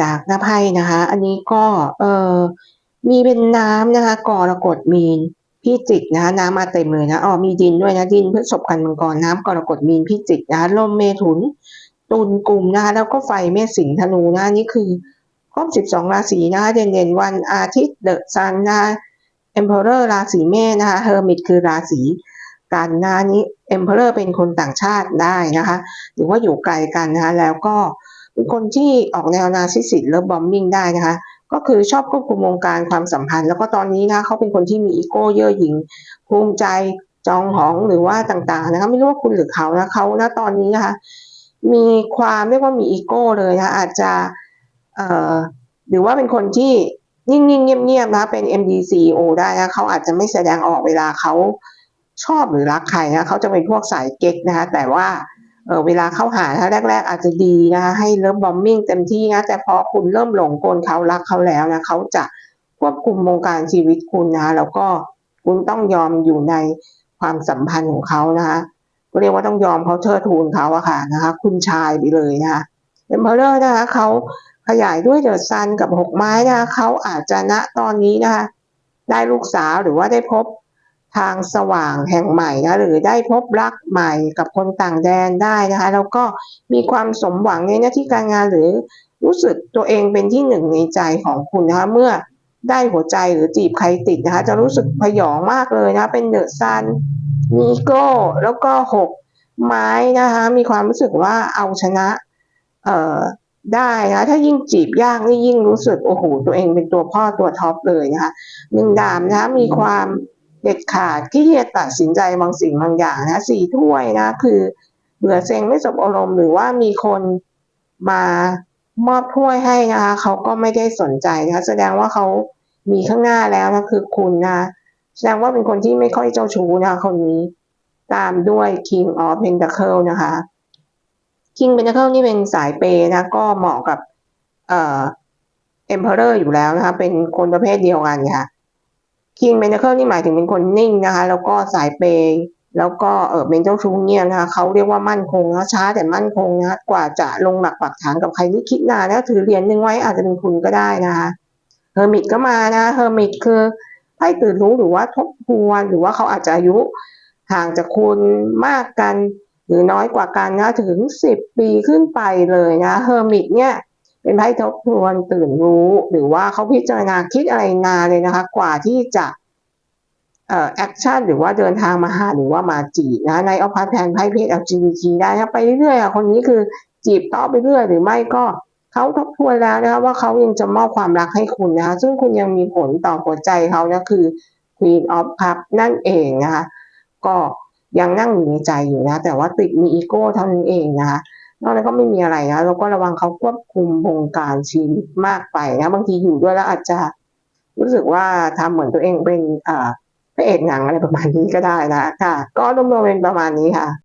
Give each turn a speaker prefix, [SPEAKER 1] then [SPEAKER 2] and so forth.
[SPEAKER 1] จากหน้าไพ่นะคะ อันนี้ก็เออมีเป็นน้ำนะคะกรกฎมีนพิจิกนะคะน้ำมาเต็มเลยนะอ๋อมีดินด้วยนะดินพฤษภกันมังกรน้ำกรกฎมีนพิจิกนะะลมเมถุนตุลกลุ่มนะคะแล้วก็ไฟเมษสิงห์ธนูนะนี่คือครบ 12 ราศีนะคะเด่นๆวันอาทิตย์เดอะซันนะเอ็มเพอเรอร์ราศีเมษนะคะเฮอร์มิตคือราศีกันนะอันนี้เอ็มเพอเรอร์เป็นคนต่างชาติได้นะคะหรือว่าอยู่ไกลกันนะคะแล้วก็ เป็นคนที่ออกแนวนาซิสิตเลิฟบอมบิงได้นะคะ ก็คือชอบควบคุมวงการความสัมพันธ์ แล้วก็ตอนนี้นะเขาเป็นคนที่มีอีโก้เย่อหยิ่งภูมิใจจองหองหรือว่าต่างๆนะคะไม่รู้ว่าคุณหรือเขานะเขานะตอนนี้นะคะมีความเรียกว่ามีอีโก้เลยนะคะอาจจะเอ่อหรือว่าเป็นคนที่นิ่งๆเงียบๆนะคะเป็น MDCO ได้นะเขาอาจจะไม่แสดงออกเวลาเขาชอบหรือรักใครนะเขาจะเป็นพวกสายเก๊กนะคะแต่ว่า เเวลาเข้าหาถ้าแรก ๆ อาจจะดีนะคะให้เริ่มบอมบิ้งเต็มที่นะแต่พอคุณเริ่มหลงกลเขารักเขาแล้วนะเขาจะควบคุมวงการชีวิตคุณนะคะแล้วก็คุณต้องยอมอยู่ในความสัมพันธ์ของเขานะคะก็เรียกว่าต้องยอมเขาเชิดทูนเขาอะค่ะนะคะ คุณชายไปเลยนะคะเอ็มเพอเรอร์นะคะเขาขยายด้วยเดอะซันกับหกไม้นะคะเขาอาจจะณตอนนี้นะคะได้ลูกสาวหรือว่าได้พบ ทางสว่างแห่งใหม่นะหรือได้พบรักใหม่กับคนต่างแดนได้นะคะแล้วก็มีความสมหวังในหน้าที่การงานหรือรู้สึกตัวเองเป็นที่หนึ่งในใจของคุณนะคะเมื่อได้หัวใจหรือจีบใครติดนะคะจะรู้สึกพยองมากเลยนะเป็นเดอะซันมีโก้แล้วก็หกไม้นะคะมีความรู้สึกว่าเอาชนะเอ่อได้นะถ้ายิ่งจีบยากนี่ยิ่งรู้สึกโอ้โหตัวเองเป็นตัวพ่อตัวท็อปเลยนะคะหนึ่งดามนะคะมีความ เด็ดขาดที่จะตัดสินใจบางสิ่งบางอย่างนะสี่ถ้วยนะคือเบื่อเซ็งไม่สบอารมณ์หรือว่ามีคนมามอบถ้วยให้นะคะเขาก็ไม่ได้สนใจนะคะแสดงว่าเขามีข้างหน้าแล้วนะคือคุณนะ แสดงว่าเป็นคนที่ไม่ค่อยเจ้าชู้นะคะคนนี้ตามด้วย King of Pentacle นะคะ King Pentacle นี่เป็นสายเปย์นะ ก็เหมาะกับเอ่อ Emperor อยู่แล้วนะคะ เป็นคนประเภทเดียวกันค่ะ King Pentacle นี่หมายถึงเป็นคนนิ่งนะคะ แล้วก็สายเปย์แล้วก็เออเป็นเจ้าชู้เงียบนะคะเขาเรียกว่ามั่นคงนะช้าแต่มั่นคงนะกว่าจะลงหลักปักฐานกับใครนี่คิดนานนะถือเหรียญหนึ่งไว้อาจจะเป็นคุณก็ได้นะคะเฮอร์มิตก็มานะเฮอร์มิตคือไพ่ตื่นรู้หรือว่าทบทวนหรือว่าเขาอาจจะอายุห่างจากคุณมากกัน หรือน้อยกว่ากันนะถึงสิบปีขึ้นไปเลยนะเฮอร์มิตเนี่ย เป็นไพ่ทบทวนตื่นรู้ หรือว่าเขาพิจารณาคิดอะไรนานเลยนะคะ กว่าที่จะเอ่อแอคชั่นหรือว่าเดินทางมาหาหรือว่ามาจีบนะในออพาร์ตแทนไพ่เพศ LGBT ได้นะไปเรื่อยๆอะคนนี้คือจีบต่อไปเรื่อยหรือไม่ก็เขาทบทวนแล้วนะคะว่าเขายังจะมอบความรักให้คุณนะคะซึ่งคุณยังมีผลต่อหัวใจเขานะคือ Queen of Cup นั่นเองนะคะก็ยังนั่งอยู่ในใจอยู่นะ แต่ว่าติดมีอีโก้เท่านั้นเองนะคะ นอกนั้นก็ไม่มีอะไรนะเราก็ระวังเขาควบคุมวงการชีวิตมากไปนะ บางทีอยู่ด้วยแล้วอาจจะรู้สึกว่าทำเหมือนตัวเองเป็นอ่าพระเอกหนังอะไรประมาณนี้ก็ได้นะค่ะ ก็รวมๆเป็นประมาณนี้ค่ะ